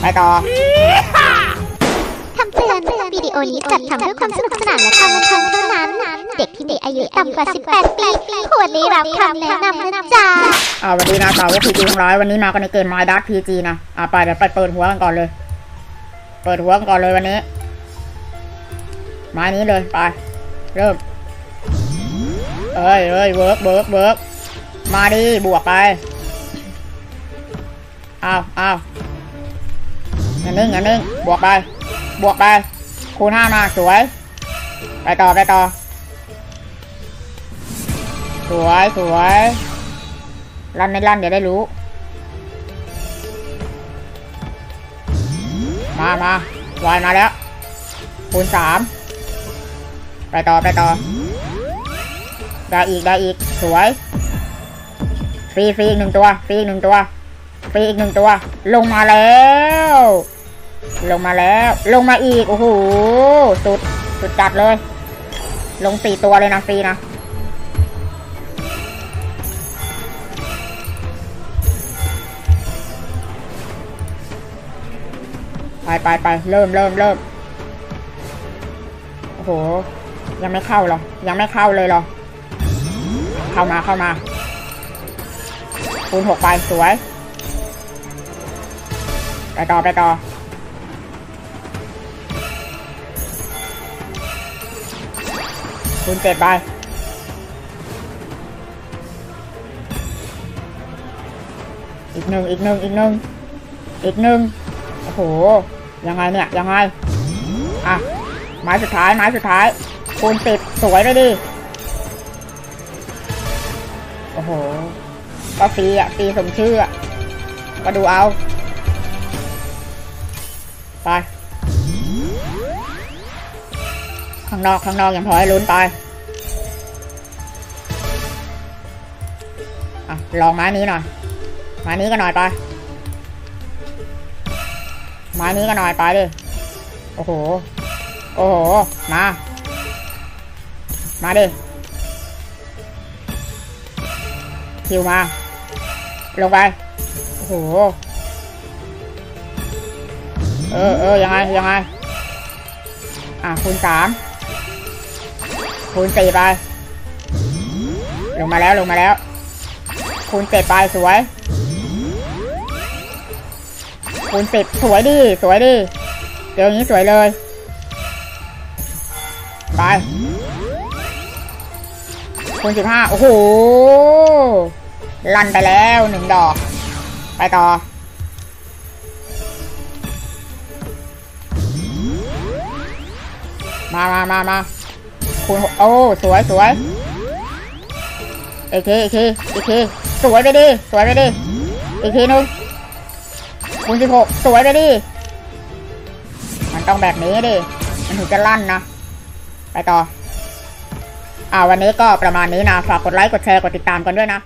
ไปต่อคำเตือนวิดีโอนี้จัดทำเพื่อความสนุกสนานและความบันเทิงเท่านั้น เด็กที่มีอายุต่ำกว่า 18 ปีควรได้รับคำแนะนำนะจ๊ะอ่าวันนี้นะสาวกพีจีทั้งร้ายวันนี้มากันในเกม My Dark PG นะอ่าไปเดี๋ยวไปเปิดหัวกันก่อนเลย เปิดหัวกันก่อนเลยวันนี้ไม้นี้เลยไป เริ่มเอ้ยเอ้ยเวิร์กเวิร์กเวิร์กมาดิบวกไปอ้าวอ้าว อย่านิ่งอย่านิ่งบวกไป บวกไป คูณห้ามาสวย ไปต่อไปต่อ สวยสวยลั่นไม่ลั่นเดี๋ยวได้รู้ มามาวายมาแล้ว คูณสามไปต่อไปต่อ ได้อีกได้อีกสวยฟรีฟรีอีกหนึ่งตัวฟรีอีกหนึ่งตัวฟรีอีกหนึ่งตัว ลงมาแล้ว ลงมาแล้ว ลงมาอีก โอ้โห สุด สุดจัดเลย ลงสี่ตัวเลยนะฟรีนะไปไปไปเริ่มเริ่มเริ่มโอ้โห ยังไม่เข้าหรอ ยังไม่เข้าเลยหรอ เข้ามาเข้ามาคูณหกไป สวย ไปต่อไปต่อ คูณเจ็ดไปอีกหนึ่งอีกหนึ่งอีกหนึ่งอีกหนึ่งโอ้โห ยังไงเนี่ยยังไง อะไม้สุดท้ายไม้สุดท้าย คูณสิบสวยเลยดิ โอ้โห ก็ฟรีอะฟรีสมชื่ออะ ก็ดูเอา ไป ข้างนอกข้างนอกยังพอให้ลุ้นไปอลองไม้นี้หน่อย ไม้นี้ก็หน่อยไป ไม้นี้ก็หน่อยไปดิ โอ้โห โอ้โห มา มาดิ คิวมา ลงไป โอ้โห เออเออยังไง ยังไง อะคูณสาม คูณสี่ไป ลงมาแล้วลงมาแล้ว คูณเจ็ดไปสวย คูณสิบสวยดิสวยดิเดี๋ยวนี้สวยเลย ไป คูณสิบห้าโอ้โห ลั่นไปแล้วหนึ่งดอก ไปต่อมามามามา คูณหกโอ้สวยสวยอีกทีอีกทีอีกทีสวยไปดิสวยไปดิอีกทีนึงคูณสิบหกสวยไปดิมันต้องแบบนี้ดิมันถึงจะลั่นนะ ไปต่ออ่าวันนี้ก็ประมาณนี้นะฝากกดไลค์กดแชร์กดติดตามกันด้วยนะ